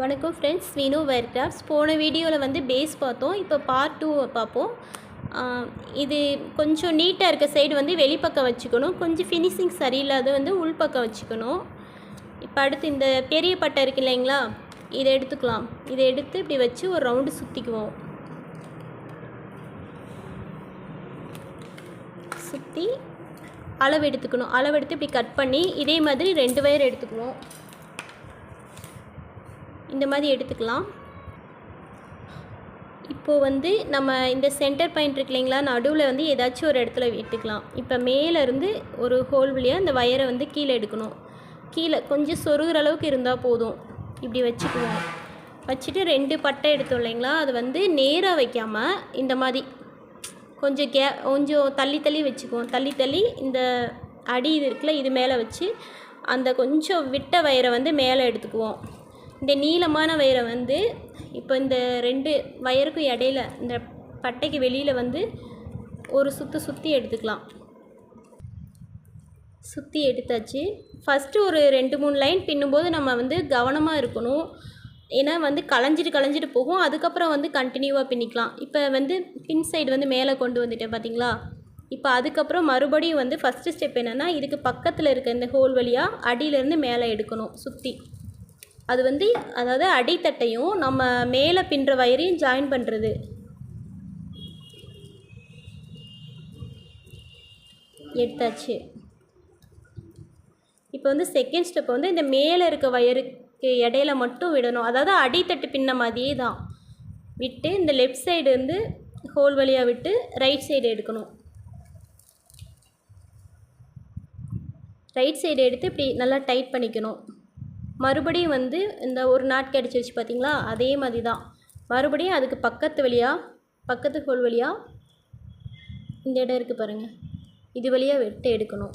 வணக்கம் ஃப்ரெண்ட்ஸ் வினோ வேர் கிராஃப்ட்ஸ் போன வீடியோவில் வந்து பேஸ் பார்த்தோம். இப்போ பார்ட் டூ பார்ப்போம். இது கொஞ்சம் நீட்டாக இருக்க சைடு வந்து வெளிப்பக்கம் வச்சுக்கணும். கொஞ்சம் ஃபினிஷிங் சரியில்லாத வந்து உள்பக்கம் வச்சுக்கணும். இப்போ அடுத்து இந்த பெரிய பட்டை இருக்கு இல்லைங்களா? இதை எடுத்துக்கலாம். இதை எடுத்து இப்படி வச்சு ஒரு ரவுண்டு சுற்றிக்குவோம் சுற்றி அளவு எடுத்துக்கணும். அளவு எடுத்து இப்படி கட் பண்ணி இதே மாதிரி ரெண்டு வயர் எடுத்துக்கணும் இந்த மாதிரி எடுத்துக்கலாம். இப்போது வந்து நம்ம இந்த சென்டர் பாயிண்ட் இருக்கு இல்லைங்களா நடுவில் வந்து ஏதாச்சும் ஒரு இடத்துல விட்டுக்கலாம். இப்போ மேலேருந்து ஒரு ஹோல் வழியாக இந்த வயரை வந்து கீழே எடுக்கணும். கீழே கொஞ்சம் சொருகிற அளவுக்கு இருந்தால் போதும். இப்படி வச்சுக்குவோம். வச்சுட்டு ரெண்டு பட்டை எடுத்தோம் இல்லைங்களா அது வந்து நேராக வைக்காமல் இந்த மாதிரி கொஞ்சம் கே கொஞ்சம் தள்ளி தள்ளி வச்சுக்குவோம். தள்ளி தள்ளி இந்த அடி இது இருக்குல்ல இது மேலே வச்சு அந்த கொஞ்சம் விட்ட வயரை வந்து மேலே எடுத்துக்குவோம். இந்த நீளமான வயரை வந்து இப்போ இந்த ரெண்டு வயருக்கும் இடையில இந்த பட்டைக்கு வெளியில் வந்து ஒரு சுற்று சுற்றி எடுத்துக்கலாம். சுற்றி எடுத்தாச்சு. ஃபஸ்ட்டு ஒரு ரெண்டு மூணு லைன் பின்னும்போது நம்ம வந்து கவனமாக இருக்கணும். ஏன்னா வந்து களைஞ்சிட்டு களைஞ்சிட்டு போகும். அதுக்கப்புறம் வந்து கண்டினியூவாக பின்னிக்கலாம். இப்போ வந்து பின் சைடு வந்து மேலே கொண்டு வந்துட்டேன் பார்த்தீங்களா? இப்போ அதுக்கப்புறம் மறுபடியும் வந்து ஃபஸ்ட்டு ஸ்டெப் என்னென்னா இதுக்கு பக்கத்தில் இருக்க இந்த ஹோல் வழியாக அடியிலேருந்து மேலே எடுக்கணும் சுற்றி அது வந்து அதாவது அடித்தட்டையும் நம்ம மேலே பின்னுற வயரையும் ஜாயின் பண்ணுறது எடுத்தாச்சு. இப்போ வந்து செகண்ட் ஸ்டெப் வந்து இந்த மேலே இருக்க வயருக்கு இடையில மட்டும் விடணும். அதாவது அடித்தட்டு பின்ன மாதிரியே தான். விட்டு இந்த லெஃப்ட் சைடு வந்து ஹோல் வழியாக விட்டு ரைட் சைடு எடுக்கணும். ரைட் சைடு எடுத்து இப்படி நல்லா டைட் பண்ணிக்கணும். மறுபடியும் வந்து இந்த ஒரு நாட் கிடச்சிருச்சு பார்த்தீங்களா? அதே மாதிரி தான் மறுபடியும் அதுக்கு பக்கத்து வழியாக பக்கத்து ஹோல் வழியாக இந்த இடம் இருக்குது பாருங்கள் இது வழியாக வெட்டு எடுக்கணும்.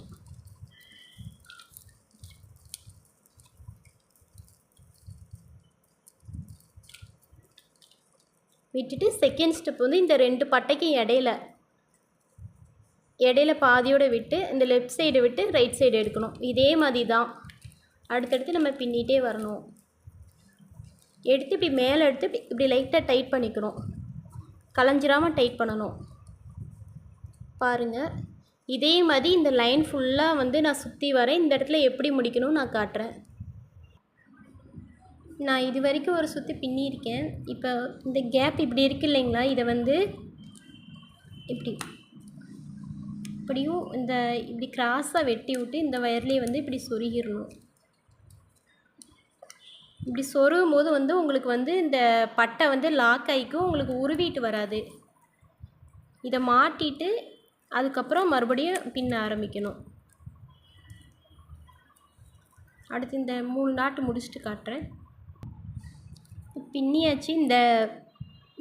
விட்டுட்டு செகண்ட் ஸ்டெப் வந்து இந்த ரெண்டு பட்டைக்கும் இடையில இடையில பாதியோடு விட்டு இந்த லெஃப்ட் சைடு விட்டு ரைட் சைடு எடுக்கணும். இதே மாதிரி தான் அடுத்தடுத்து நம்ம பின்னிட்டே வரணும். எடுத்து இப்படி மேலே எடுத்து இப்படி இப்படி லைட்டாக டைட் பண்ணிக்கணும். கலைஞ்சிராமல் டைட் பண்ணணும். பாருங்கள் இதே மாதிரி இந்த லைன் ஃபுல்லாக வந்து நான் சுற்றி வரேன். இந்த இடத்துல எப்படி முடிக்கணும்னு நான் காட்டுறேன். நான் இது வரைக்கும் ஒரு சுற்றி பின்னியிருக்கேன். இப்போ இந்த கேப் இப்படி இருக்கு இல்லைங்களா? இதை வந்து இப்படி இப்படியும் இந்த இப்படி கிராஸாக வெட்டி விட்டு இந்த வயர்லேயே வந்து இப்படி சொருகிடணும். இப்படி சொருகும் போது வந்து உங்களுக்கு வந்து இந்த பட்டை வந்து லாக் ஆகிக்கும் உங்களுக்கு உருவிட்டு வராது. இதை மாட்டிட்டு அதுக்கப்புறம் மறுபடியும் பின்ன ஆரம்பிக்கணும். அடுத்து இந்த மூணு நாட்டு முடிச்சுட்டு காட்டுறேன். பின்னியாச்சு இந்த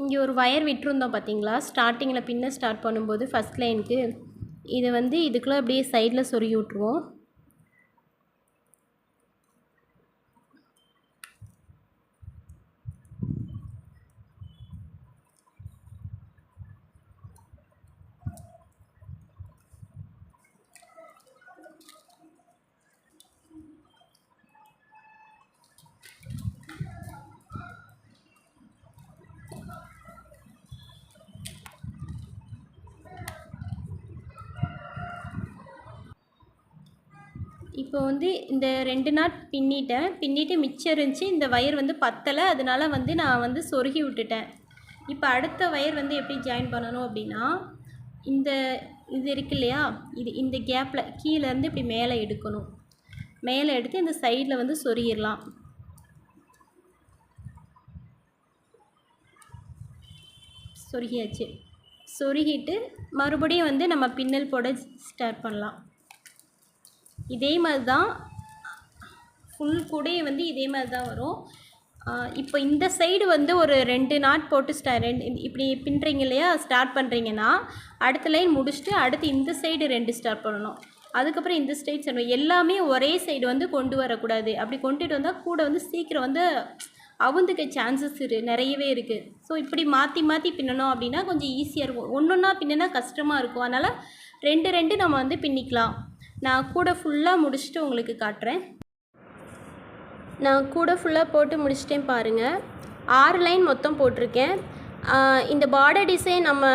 இங்கே ஒரு ஒயர் விட்டுருந்தோம் பார்த்தீங்களா? ஸ்டார்டிங்கில் பின்ன ஸ்டார்ட் பண்ணும்போது ஃபஸ்ட் லைனுக்கு இதை வந்து இதுக்குள்ளே அப்படியே சைடில் சொருகி விட்ருவோம் இப்போ வந்து இந்த ரெண்டு நாட் பின்னிட்டேன். பின்னிட்டு மிச்சம் இருந்துச்சு. இந்த வயர் வந்து பத்தலை. அதனால் வந்து நான் வந்து சொருகி விட்டுட்டேன். இப்போ அடுத்த வயர் வந்து எப்படி ஜாயின் பண்ணணும் அப்படின்னா இந்த இது இருக்கு இல்லையா? இது இந்த கேப்பில் கீழேருந்து இப்படி மேலே எடுக்கணும். மேலே எடுத்து இந்த சைடில் வந்து சொருகிடலாம். சொருகியாச்சு. சொருகிட்டு மறுபடியும் வந்து நம்ம பின்னல் போட ஸ்டார்ட் பண்ணலாம். இதே மாதிரி தான் ஃபுல் கூடையே வந்து இதே மாதிரி தான் வரும் இப்போ இந்த சைடு வந்து ஒரு ரெண்டு நாட் போட்டு ஸ்டா ரெண்டு இப்படி பின்னுறீங்க இல்லையா ஸ்டார்ட் பண்ணுறீங்கன்னா அடுத்த லைன் முடிச்சுட்டு அடுத்து இந்த சைடு ரெண்டு ஸ்டார்ட் பண்ணணும். அதுக்கப்புறம் இந்த சைடு சொல்லணும் எல்லாமே ஒரே சைடு வந்து கொண்டு வரக்கூடாது. அப்படி கொண்டுட்டு வந்தால் கூட வந்து சீக்கிரம் வந்து அவுந்துக்க சான்சஸ் இரு நிறையவே இருக்குது ஸோ இப்படி மாற்றி மாற்றி பின்னணும் அப்படின்னா கொஞ்சம் ஈஸியாக இருக்கும் ஒன்று ஒன்றா பின்னினா கஷ்டமாக இருக்கும். அதனால் ரெண்டு ரெண்டு நம்ம வந்து பின்னிக்கலாம். நான் கூட ஃபுல்லாக முடிச்சுட்டு உங்களுக்கு காட்டுறேன். நான் கூட ஃபுல்லாக போட்டு முடிச்சிட்டேன் பாருங்கள் ஆறு லைன் மொத்தம் போட்டிருக்கேன். இந்த பார்டர் டிசைன் நம்ம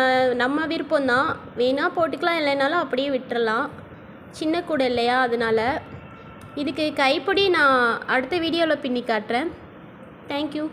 நம்ம விருப்பம் தான். வேணால் போட்டுக்கலாம் இல்லைனாலும் அப்படியே விட்டுறலாம். சின்ன கூட இல்லையா அதனால். இதுக்கு கைப்பிடி நான் அடுத்த வீடியோவில் பின்னி காட்டுறேன். தேங்க்யூ